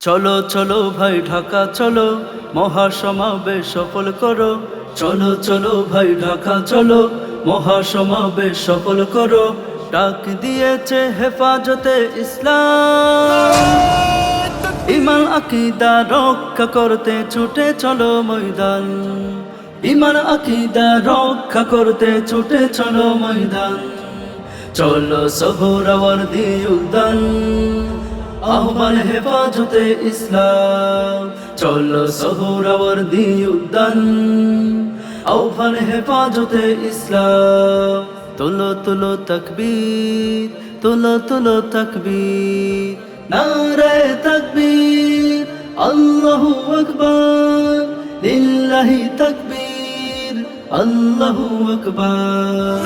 চলো চলো ভাই ঢাকা, চলো। মহাসমাবেশ সফল করো। চলো চলো ভাই ঢাকা, চলো। মহাসমাবেশ সফল করো। ডাক দিয়েছে হেফাজতে ইসলাম। ইমান আকিদা রক্ষা করতে ছুটে চলো ময়দান। ইমান আকিদা রক্ষা করতে ছুটে চলো ময়দান। চলো সহরাওয়ার দিয়ে উদ্যান। আহ্বান হেফাজতে ইসলাম। চলো সহরাওয়ার দিয়ে উদ্যান। আহ্বান হেফাজতে ইসলাম। তুলো তুলো তকবীর তুলো তুলো তকবীর। নারায় তকবীর আল্লাহু আকবার। লিল্লাহি তকবীর আল্লাহু আকবার।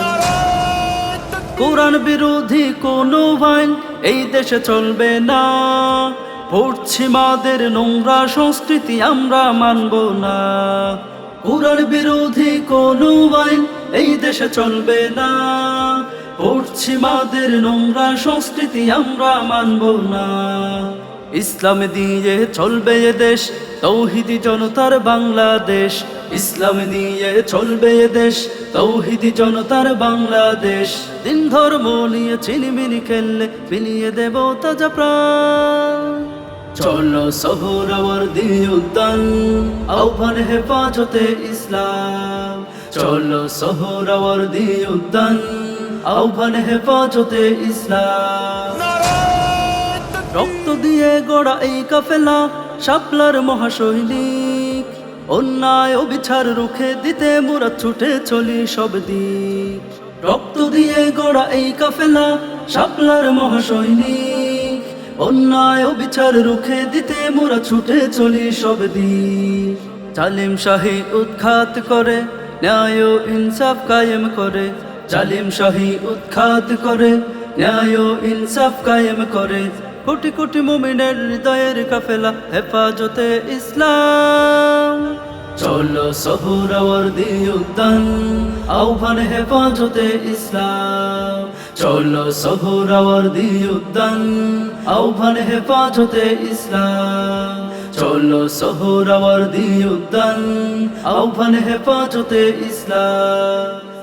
কোরআন বিরোধী কোনো আইন এই দেশে চলবে না। পশ্চিমাদের নোংরা সংস্কৃতি আমরা মানব না। কোরআন বিরোধী কোনো আইন এই দেশে চলবে না। পশ্চিমাদের নোংরা সংস্কৃতি আমরা মানব না। ইসলাম দিয়ে চলবে এ দেশ, তৌহিদি জনতার বাংলাদেশ। ইসলাম দিয়ে চলবে দেশ তৌহিদি জনতার বাংলাদেশ। দিন ধর্ম নিয়ে চিনিমিনি খেললে বিলিয়ে দেব তাজা প্রাণ। চলো সহরাওয়ার দিয়ে উদ্যান আহ্বান হেফাজতে ইসলাম। চলো সহরাওয়ার দিয়ে উদ্যান আহ্বান হেফাজতে ইসলাম। রক্ত দিয়ে গড়া এই কাফেলা শাপলার মহাসৈনিক অন্যায় অবিচার রুখে দিতে মোরা ছুটে চলি সব দিক। রক্ত দিয়ে গড়া এই কাফেলা, শাপলার মহাসৈনিক। অন্যায় অবিচার রুখে দিতে মোরা ছুটে চলি সব দিক। জালিম শাহী উৎখাত করে, ন্যায় ইনসাফ কায়েম করে। জালিম শাহী উৎখাত করে, ন্যায় ও ইনসাফ কায়েম করে। কোটি কোটি মুমিনের হৃদয়ের কাফেলা, হেফাজতে ইসলাম। চলো সহুরাওয়ার দিয়ে উদ্যান, আহ্বান হেফাজতে ইসলাম। চলো সহুরাওয়ার দিয়ে উদ্যান, আহ্বান হেফাজতে ইসলাম। চলো সহুরাওয়ার দিয়ে উদ্যান, আহ্বান হেফাজতে ইসলাম।